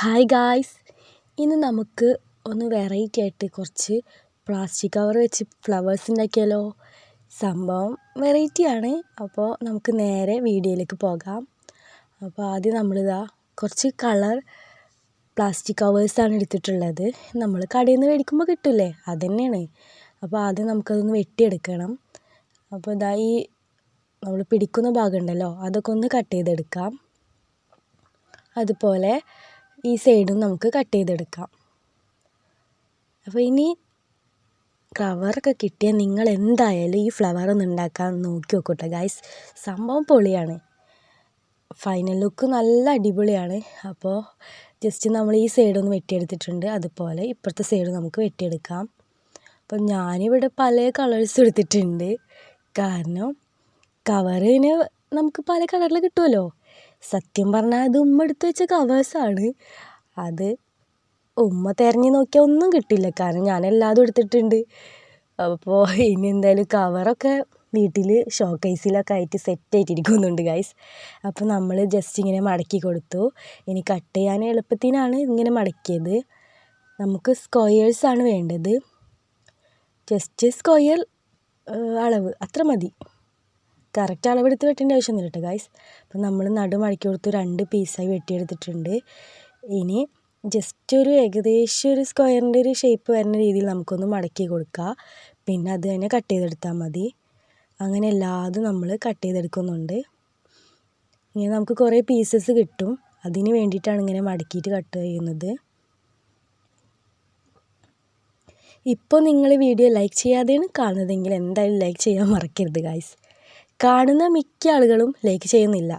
Hi guys ഇന്ന് നമുക്ക് ഒന്ന് വെറൈറ്റി ആയിട്ട് കുറച്ച് പ്ലാസ്റ്റിക് കവർ വെച്ച് ഫ്ലവേഴ്സ് ഉണ്ടാക്കിയാലോ സംഭവം വെറൈറ്റിയാണ് അപ്പോൾ നമുക്ക് നേരെ വീഡിയോയിലേക്ക് പോകാം. അപ്പോൾ ആദ്യം നമ്മളിതാ കുറച്ച് കളർ പ്ലാസ്റ്റിക് കവേഴ്സാണ് എടുത്തിട്ടുള്ളത്. നമ്മൾ കടയിൽ നിന്ന് മേടിക്കുമ്പോൾ കിട്ടില്ലേ? അത് തന്നെയാണ് അപ്പോൾ ആദ്യം നമുക്കതൊന്ന് വെട്ടിയെടുക്കണം. അപ്പോൾ ഇതാ ഈ നമ്മൾ പിടിക്കുന്ന ഭാഗം ഉണ്ടല്ലോ അതൊക്കെ ഒന്ന് കട്ട് ചെയ്തെടുക്കാം. അതുപോലെ ഈ സൈഡും നമുക്ക് കട്ട് ചെയ്തെടുക്കാം. അപ്പോൾ ഇനി ഫ്ലവറൊക്കെ കിട്ടിയാൽ നിങ്ങൾ എന്തായാലും ഈ ഫ്ലവർ ഒന്ന് ഉണ്ടാക്കാൻ നോക്കി നോക്കൂട്ടോ ഗൈസ് സംഭവം പൊളിയാണ്. ഫൈനൽ ലുക്ക് നല്ല അടിപൊളിയാണ്. അപ്പോൾ ജസ്റ്റ് നമ്മൾ ഈ സൈഡൊന്ന് വെട്ടിയെടുത്തിട്ടുണ്ട്. അതുപോലെ ഇപ്പുറത്തെ സൈഡ് നമുക്ക് വെട്ടിയെടുക്കാം. അപ്പം ഞാനിവിടെ പല കളേഴ്സ് എടുത്തിട്ടുണ്ട്. കാരണം കവറിന് നമുക്ക് പല കളറിൽ കിട്ടുമല്ലോ സത്യം പറഞ്ഞാൽ അത് ഉമ്മ എടുത്ത് വെച്ച കവേഴ്സാണ് അത് ഉമ്മ തിരഞ്ഞ് നോക്കിയാൽ ഒന്നും കിട്ടില്ല. കാരണം ഞാൻ എല്ലാതും എടുത്തിട്ടുണ്ട്. അപ്പോൾ ഇനി എന്തായാലും കവറൊക്കെ വീട്ടിൽ ഷോക്കേസിലൊക്കെ ആയിട്ട് സെറ്റ് ആയിട്ടിരിക്കുന്നുണ്ട് ഗൈസ് അപ്പോൾ നമ്മൾ ജസ്റ്റ് ഇങ്ങനെ മടക്കി കൊടുത്തു. ഇനി കട്ട് ചെയ്യാൻ എളുപ്പത്തിനാണ് ഇങ്ങനെ മടക്കിയത്. നമുക്ക് സ്ക്വയേഴ്സാണ് വേണ്ടത്. ജസ്റ്റ് സ്ക്വയർ അളവ്. അത്ര മതി. കറക്റ്റ് അളവെടുത്ത് വെട്ടേണ്ട ആവശ്യമൊന്നുമില്ല കേട്ടോ ഗൈസ് അപ്പം നമ്മൾ നടു മടക്കി കൊടുത്ത് രണ്ട് പീസായി വെട്ടിയെടുത്തിട്ടുണ്ട്. ഇനി ജസ്റ്റ് ഒരു ഏകദേശം ഒരു സ്ക്വയറിന്റെ ഒരു ഷേപ്പ് വരുന്ന രീതിയിൽ നമുക്കൊന്ന് മടക്കി കൊടുക്കുക പിന്നെ അത് തന്നെ കട്ട് ചെയ്തെടുത്താൽ മതി. അങ്ങനെ എല്ലാതും നമ്മൾ കട്ട് ചെയ്തെടുക്കുന്നുണ്ട്. ഇങ്ങനെ നമുക്ക് കുറേ പീസസ് കിട്ടും. അതിന് വേണ്ടിയിട്ടാണ് ഇങ്ങനെ മടക്കിയിട്ട് കട്ട് ചെയ്യുന്നത്. ഇപ്പോൾ നിങ്ങൾ വീഡിയോ ലൈക്ക് ചെയ്യാതെയാണ് കാണുന്നതെങ്കിൽ എന്തായാലും ലൈക്ക് ചെയ്യാൻ മറക്കരുത് ഗായ്സ് കാണുന്ന മിക്ക ആളുകളും ലൈക്ക് ചെയ്യുന്നില്ല.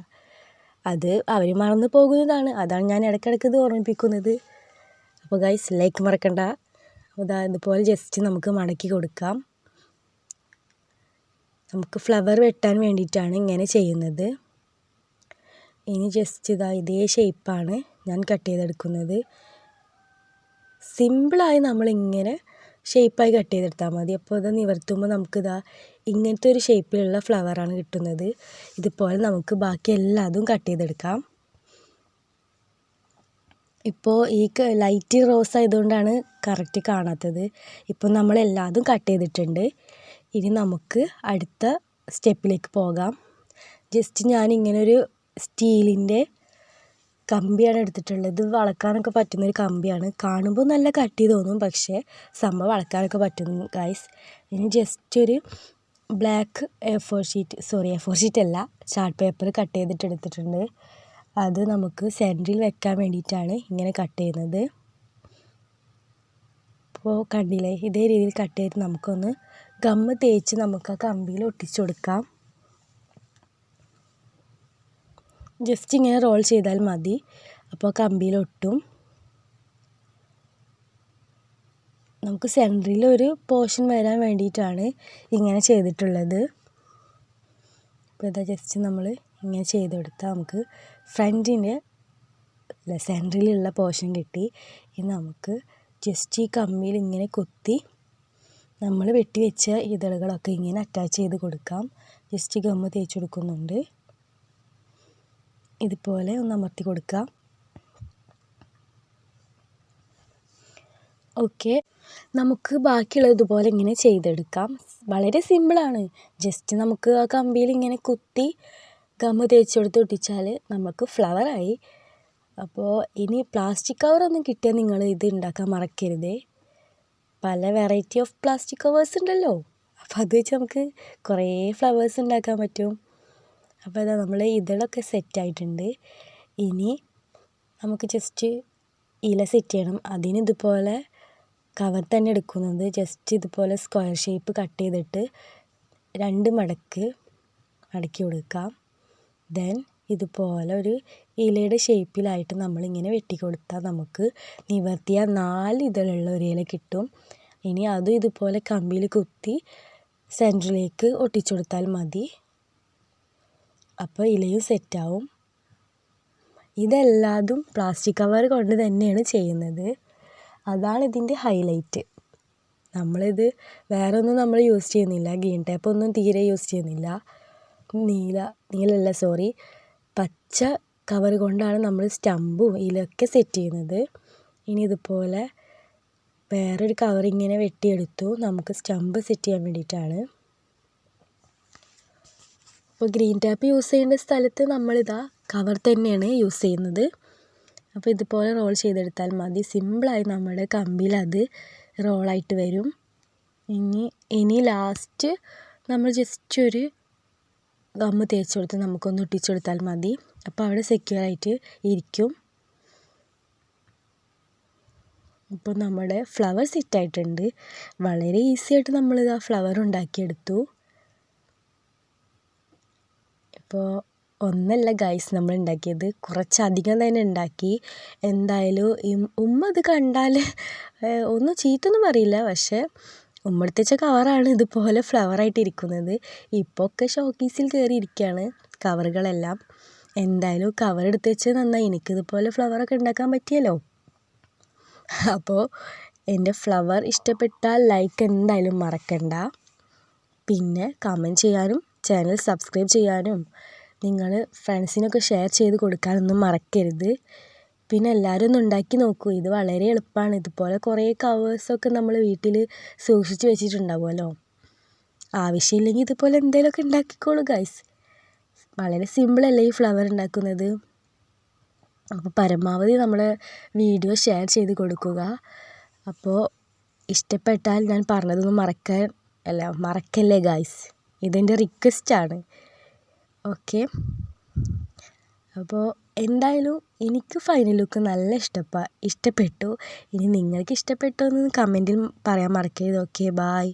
അത് അവർ മറന്നു പോകുന്നതാണ്. അതാണ് ഞാൻ ഇടയ്ക്കിടയ്ക്ക് ഇത് ഓർമ്മിപ്പിക്കുന്നത്. അപ്പോൾ ഗൈസ് ലൈക്ക് മറക്കണ്ട. അതാ ഇതുപോലെ ജസ്റ്റ് നമുക്ക് മടക്കി കൊടുക്കാം. നമുക്ക് ഫ്ലവർ വെട്ടാൻ വേണ്ടിയിട്ടാണ് ഇങ്ങനെ ചെയ്യുന്നത്. ഇനി ജസ്റ്റ് ഇതാ ഇതേ ഷേപ്പാണ് ഞാൻ കട്ട് ചെയ്തെടുക്കുന്നത്. സിമ്പിളായി നമ്മളിങ്ങനെ ഷേപ്പായി കട്ട് ചെയ്തെടുത്താൽ മതി. അപ്പോൾ ഇത് നിവർത്തുമ്പോൾ നമുക്കിതാ ഇങ്ങനത്തെ ഒരു ഷേപ്പിലുള്ള ഫ്ലവറാണ് കിട്ടുന്നത്. ഇതുപോലെ നമുക്ക് ബാക്കി എല്ലാതും കട്ട് ചെയ്തെടുക്കാം. ഇപ്പോൾ ഈ ലൈറ്റ് റോസ് ആയതുകൊണ്ടാണ് കറക്റ്റ് കാണാത്തത്. ഇപ്പോൾ നമ്മൾ എല്ലാതും കട്ട് ചെയ്തിട്ടുണ്ട്. ഇനി നമുക്ക് അടുത്ത സ്റ്റെപ്പിലേക്ക് പോകാം. ജസ്റ്റ് ഞാനിങ്ങനൊരു സ്റ്റീലിന്റെ കമ്പിയാണ് എടുത്തിട്ടുള്ളത്. ഇത് വളക്കാനൊക്കെ പറ്റുന്നൊരു കമ്പിയാണ്. കാണുമ്പോൾ നല്ല കട്ടി തോന്നും പക്ഷേ സംഭവം വളക്കാനൊക്കെ പറ്റും ഗൈസ് ഇനി ജസ്റ്റ് ഒരു black A four sheet sorry A four sheet അല്ല ചാർട്ട് പേപ്പർ കട്ട് ചെയ്തിട്ട് എടുത്തിട്ടുണ്ട്. അത് നമുക്ക് സെന്ററിൽ വെക്കാൻ വേണ്ടിയിട്ടാണ് ഇങ്ങനെ കട്ട് ചെയ്യുന്നത്. അപ്പോൾ കണ്ടില്ലേ ഇതേ രീതിയിൽ കട്ട് ചെയ്ത് നമുക്കൊന്ന് ഗമ്മ് തേച്ച് നമുക്ക് ആ കമ്പിയിൽ ഒട്ടിച്ചു കൊടുക്കാം. ജസ്റ്റ് ഇങ്ങനെ റോൾ ചെയ്താൽ മതി. അപ്പോൾ കമ്പിയിലൊട്ടും. നമുക്ക് സെന്ററിൽ ഒരു പോർഷൻ വരാൻ വേണ്ടിയിട്ടാണ് ഇങ്ങനെ ചെയ്തിട്ടുള്ളത്. അപ്പോൾ ഇതാ ജസ്റ്റ് നമ്മൾ ഇങ്ങനെ ചെയ്ത് കൊടുത്താൽ നമുക്ക് ഫ്രണ്ടിന്റെ സെന്ററിലുള്ള പോർഷൻ കിട്ടി. ഇനി നമുക്ക് ജസ്റ്റ് ഈ കമ്പിയിൽ ഇങ്ങനെ കുത്തി നമ്മൾ വെട്ടി വെച്ച ഇതളുകളൊക്കെ ഇങ്ങനെ അറ്റാച്ച് ചെയ്ത് കൊടുക്കാം. ജസ്റ്റ് ഗമ്മ് തേച്ച് കൊടുക്കുന്നുണ്ട്. ഇതുപോലെ ഒന്ന് അമർത്തി കൊടുക്കാം ഓക്കെ നമുക്ക് ബാക്കിയുള്ളത് ഇതുപോലെ ഇങ്ങനെ ചെയ്തെടുക്കാം. വളരെ സിമ്പിളാണ് ജസ്റ്റ് നമുക്ക് ആ കമ്പിയിൽ ഇങ്ങനെ കുത്തി ഗമ്മ് തേച്ചെടുത്ത് ഒട്ടിച്ചാൽ നമുക്ക് ഫ്ലവറായി അപ്പോൾ ഇനി പ്ലാസ്റ്റിക് കവറൊന്നും കിട്ടിയാൽ നിങ്ങൾ ഇത് ഉണ്ടാക്കാൻ മറക്കരുതേ. പല വെറൈറ്റി ഓഫ് പ്ലാസ്റ്റിക് കവേഴ്സ് ഉണ്ടല്ലോ. അപ്പോൾ അത് വെച്ച് നമുക്ക് കുറേ ഫ്ലവേഴ്സ് ഉണ്ടാക്കാൻ പറ്റും. അപ്പോൾ ഇതാ നമ്മൾ ഇതളൊക്കെ സെറ്റായിട്ടുണ്ട്. ഇനി നമുക്ക് ജസ്റ്റ് ഇല സെറ്റ് ചെയ്യണം. അതിന് ഇതുപോലെ കവർ തന്നെ എടുക്കുന്നത്. ജസ്റ്റ് ഇതുപോലെ സ്ക്വയർ ഷേപ്പ് കട്ട് ചെയ്തിട്ട് രണ്ട് മടക്ക് മടക്കി കൊടുക്കാം. ദെൻ ഇതുപോലെ ഒരു ഇലയുടെ ഷേപ്പിലായിട്ട് നമ്മളിങ്ങനെ വെട്ടിക്കൊടുത്താൽ നമുക്ക് നിവർത്തിയ നാല് ഇതളുള്ള ഒരു ഇല കിട്ടും. ഇനി അതും ഇതുപോലെ കമ്പിയിൽ കുത്തി സെന്ററിലേക്ക് ഒട്ടിച്ചു കൊടുത്താൽ മതി. അപ്പോൾ ഇലയും സെറ്റാവും ഇതെല്ലാതും പ്ലാസ്റ്റിക് കവർ കൊണ്ട് തന്നെയാണ് ചെയ്യുന്നത്. അതാണ് ഇതിന്റെ ഹൈലൈറ്റ് നമ്മളിത് വേറെ ഒന്നും നമ്മൾ യൂസ് ചെയ്യുന്നില്ല. ഗ്രീൻ ടേപ്പ് ഒന്നും തീരെ യൂസ് ചെയ്യുന്നില്ല. നീല നീലല്ല സോറി പച്ച കവർ കൊണ്ടാണ് നമ്മൾ സ്റ്റമ്പും ഇലയൊക്കെ സെറ്റ് ചെയ്യുന്നത്. ഇനി ഇതുപോലെ വേറൊരു കവർ ഇങ്ങനെ വെട്ടിയെടുത്തു. നമുക്ക് സ്റ്റമ്പ് സെറ്റ് ചെയ്യാൻ വേണ്ടിയിട്ടാണ്. അപ്പോൾ ഗ്രീൻ ടാപ്പ് യൂസ് ചെയ്യേണ്ട സ്ഥലത്ത് നമ്മളിതാ കവർ തന്നെയാണ് യൂസ് ചെയ്യുന്നത്. അപ്പോൾ ഇതുപോലെ റോൾ ചെയ്തെടുത്താൽ മതി. സിമ്പിളായി നമ്മുടെ കമ്പിയിൽ അത് റോളായിട്ട് വരും. ഇനി ഇനി ലാസ്റ്റ് നമ്മൾ ജസ്റ്റ് ഒരു ഗമ്മ് തേച്ച് കൊടുത്ത് നമുക്കൊന്ന് ഒട്ടിച്ചു കൊടുത്താൽ മതി. അപ്പോൾ അവിടെ സെക്യൂർ ആയിട്ട് ഇരിക്കും. ഇപ്പോൾ നമ്മുടെ ഫ്ലവർ സെറ്റ് ആയിട്ടുണ്ട്. വളരെ ഈസി ആയിട്ട് നമ്മളിത് ആ ഫ്ലവർ ഉണ്ടാക്കിയെടുത്തു. ഇപ്പോൾ ഒന്നല്ല ഗൈസ് നമ്മൾ ഉണ്ടാക്കിയത്. കുറച്ചധികം തന്നെ ഉണ്ടാക്കി. എന്തായാലും ഉമ്മ ഇത് കണ്ടാൽ ഒന്നും ചീത്തൊന്നും അറിയില്ല. പക്ഷേ ഉമ്മ എടുത്തുവെച്ച കവറാണ് ഇതുപോലെ ഫ്ലവറായിട്ട് ഇരിക്കുന്നത്. ഇപ്പോൾ ഒക്കെ ഷോക്കീസിൽ കയറി ഇരിക്കുകയാണ് കവറുകളെല്ലാം എന്തായാലും കവർ എടുത്ത് വെച്ച് നന്നായി എനിക്കിതുപോലെ ഫ്ലവറൊക്കെ ഉണ്ടാക്കാൻ പറ്റിയല്ലോ. അപ്പോൾ എന്റെ ഫ്ലവർ ഇഷ്ടപ്പെട്ടാൽ ലൈക്ക് എന്തായാലും മറക്കണ്ട. പിന്നെ കമന്റ് ചെയ്യാനും ചാനൽ സബ്സ്ക്രൈബ് ചെയ്യാനും നിങ്ങൾ ഫ്രണ്ട്സിനൊക്കെ ഷെയർ ചെയ്ത് കൊടുക്കാനൊന്നും മറക്കരുത്. പിന്നെ എല്ലാവരും ഒന്ന് ഉണ്ടാക്കി നോക്കൂ. ഇത് വളരെ എളുപ്പമാണ്. ഇതുപോലെ കുറേ കവേഴ്സൊക്കെ നമ്മൾ വീട്ടിൽ സൂക്ഷിച്ച് വെച്ചിട്ടുണ്ടാവുമല്ലോ. ആവശ്യമില്ലെങ്കിൽ ഇതുപോലെ എന്തെങ്കിലുമൊക്കെ ഉണ്ടാക്കിക്കോളൂ ഗൈസ് വളരെ സിമ്പിളല്ലേ ഈ ഫ്ലവർ ഉണ്ടാക്കുന്നത്? അപ്പോൾ പരമാവധി നമ്മൾ വീഡിയോ ഷെയർ ചെയ്ത് കൊടുക്കുക. അപ്പോൾ ഇഷ്ടപ്പെട്ടാൽ ഞാൻ പറഞ്ഞതൊന്നും മറക്കാൻ അല്ല മറക്കല്ലേ ഗൈസ് ഇതെന്റെ റിക്വസ്റ്റാണ് ഓക്കെ അപ്പോൾ എന്തായാലും എനിക്ക് ഫൈനൽ ലുക്ക് നല്ല ഇഷ്ടപ്പ ഇഷ്ടപ്പെട്ടു. ഇനി നിങ്ങൾക്ക് ഇഷ്ടപ്പെട്ടോ എന്ന് കമന്റിൽ പറയാൻ മറക്കരുത്. Okay bye